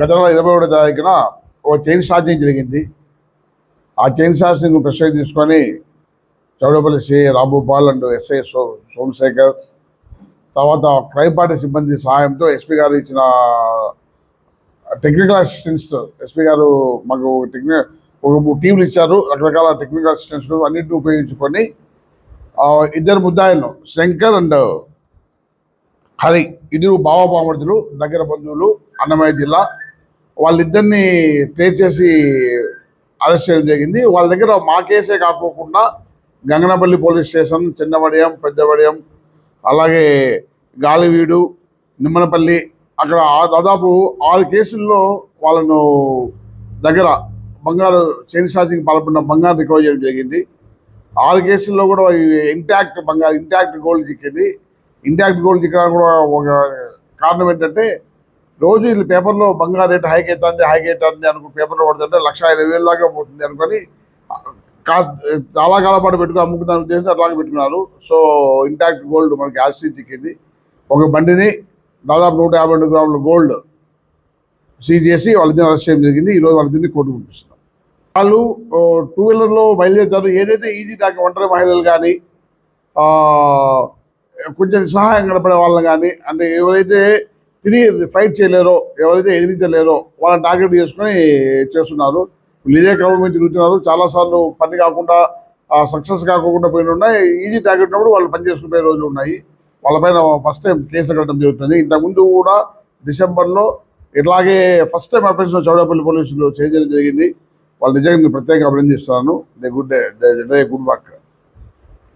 గత నెల ఇరవై ఒకటో తారీఖున ఒక చైన్ స్టార్టింగ్ జరిగింది. ఆ చైన్ స్టార్టింగ్ ప్రశ్న తీసుకొని Chowdapalli CI Rambhupal and SI so Somashekar తర్వాత క్రైమ్ పార్టీ సిబ్బంది సహాయంతో ఎస్పీ గారు ఇచ్చిన టెక్నికల్ అసిస్టెన్స్ ఎస్పీ గారు మాకు టెక్నికల్ ఒక మూడు టీంలు ఇచ్చారు. రకరకాల టెక్నికల్ అసిస్టెన్స్ అన్నింటిని ఉపయోగించుకొని ఇద్దరు ముద్దాయిలు శంకర్ అండ్ హరి ఇద్దరు బావబామర్దులు దగ్గర బంధువులు అన్నమయ్య జిల్లా. వాళ్ళిద్దరిని ట్రేస్ చేసి అరెస్ట్ చేయడం జరిగింది. వాళ్ళ దగ్గర మా కేసే కాకోకుండా గంగనపల్లి పోలీస్ స్టేషన్ చిన్నవడియం పెద్దవడియం అలాగే గాలివీడు నిమ్మనపల్లి అక్కడ దాదాపు ఆరు కేసుల్లో వాళ్ళను దగ్గర బంగారు చైన్ సార్జింగ్ పాల్పడిన బంగారు రికవర్ చేయడం జరిగింది. ఆరు కేసుల్లో కూడా ఇంటాక్ట్ బంగారు ఇంటాక్ట్ గోల్డ్ చిక్కింది. ఇంటాక్ట్ గోల్డ్ చిక్కడానికి కూడా ఒక కారణం ఏంటంటే రోజు వీళ్ళు పేపర్లో బంగారు రేటు హైక్ అవుతుంది హైక్ అవుతుంది అనుకుని పేపర్లో పడుతుంటే లక్ష ఇరవై వేలు దాకా పోతుంది అనుకొని కా చాలా కాలం పాటు పెట్టుకుని అమ్ముకున్న ఉద్దేశం అట్లాగే పెట్టుకున్నారు. సో ఇంటాక్ట్ గోల్డ్ మనకి యాసిడ్ చిక్కింది. ఒక బండిని దాదాపు నూట యాభై రెండు గ్రాముల గోల్డ్ సీజ్ చేసి వాళ్ళిద్దరిని అరెస్ట్ చేయడం జరిగింది. ఈరోజు వాళ్ళిద్దరిని కోర్టు పంపిస్తున్నాం. వాళ్ళు టూ వీలర్లో బయలుదేరుతారు. ఏదైతే ఈజీ టాక్ ఒంటరి మహిళలు కానీ కొంచెం సహాయం కనపడే వాళ్ళని కానీ అంటే ఎవరైతే తిరిగి ఫైట్ చేయలేరో ఎవరైతే ఎదిరించలేరో వాళ్ళని టార్గెట్ చేసుకొని చేస్తున్నారు. ఇదే క్రమం తిరుగుతున్నారు. చాలాసార్లు పని కాకుండా సక్సెస్ కాకుండా పోయిన ఉన్నాయి. ఈజీ టార్గెట్ ఉన్నప్పుడు వాళ్ళు పని చేసుకునే రోజులు ఉన్నాయి. వాళ్ళపైన ఫస్ట్ టైం కేసులు కట్టడం జరుగుతుంది. ఇంతకుముందు కూడా డిసెంబర్లో ఇట్లాగే ఫస్ట్ టైం ఆపరేషన్ చౌడపల్లి పోలీసులు చేయడం జరిగింది. వాళ్ళు నిజంగా నేను ప్రత్యేకంగా అభినందిస్తున్నాను. They good day good work.